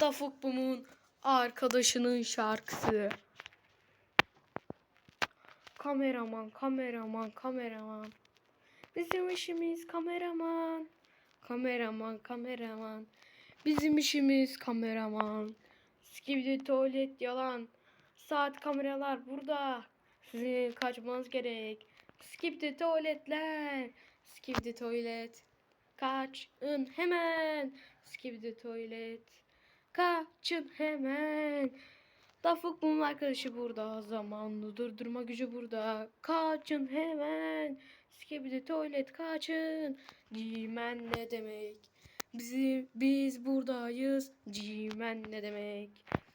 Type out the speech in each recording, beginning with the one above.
Dafuk Bum'un arkadaşının şarkısı. Kameraman, kameraman, kameraman. Bizim işimiz kameraman. Kameraman, kameraman. Bizim işimiz kameraman. Skibidi tuvalet yalan. Saat kameralar burada. Sizin kaçmanız gerek. Skibidi tuvaletler. Skibidi tuvalet. Kaçın hemen. Skibidi tuvalet. Kaçın hemen. Dafuk bunun arkadaşı burada. Zamanlı durdurma gücü burada. Kaçın hemen. Skibidi tuvalet kaçın. Cimen ne demek? Bizi, biz buradayız. Cimen ne demek?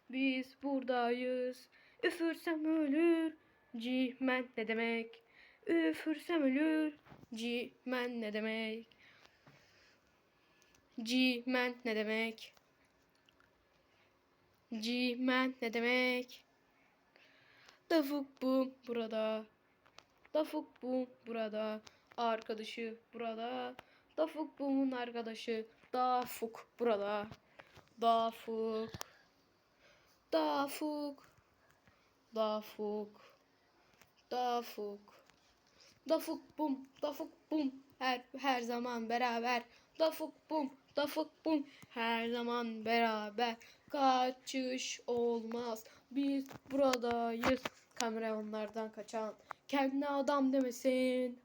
Biz buradayız. Üfürsem ölür. Cimen ne demek? Üfürsem ölür. Cimen ne demek? Cimen ne demek? Cimen ne demek? Dafuk bu burada. Dafuk bu burada. Arkadaşı burada. Dafuk bunun arkadaşı. Dafuk burada. Dafuk. Dafuk. Dafuk. Dafuk. Dafuk bum, dafuk bum. Her her zaman beraber. Dafuk bum, dafuk bum. Her zaman beraber. Kaçış olmaz. Biz buradayız. Kameramanlardan kaçan kendine adam demesin.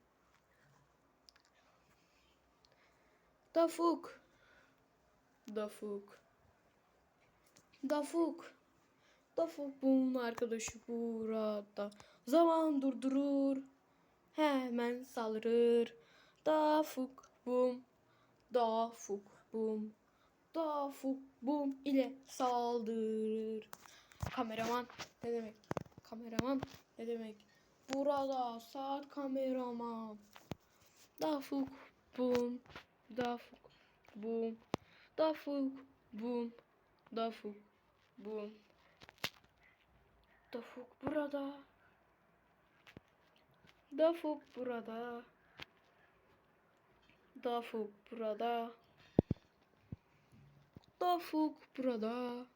Dafuk. Dafuk. Dafuk. Dafuk bunun arkadaşı burada. Zaman durdurur. Hemen saldırır. Dafuk bum. Dafuk bum. Dafuk bum ile saldırır. Kameraman ne demek? Kameraman ne demek? Burada saat kameraman. Dafuk bum. Dafuk bum. Dafuk bum. Dafuk bum. Dafuk burada. Dafuk burada. Dafuk burada. Dafuk burada.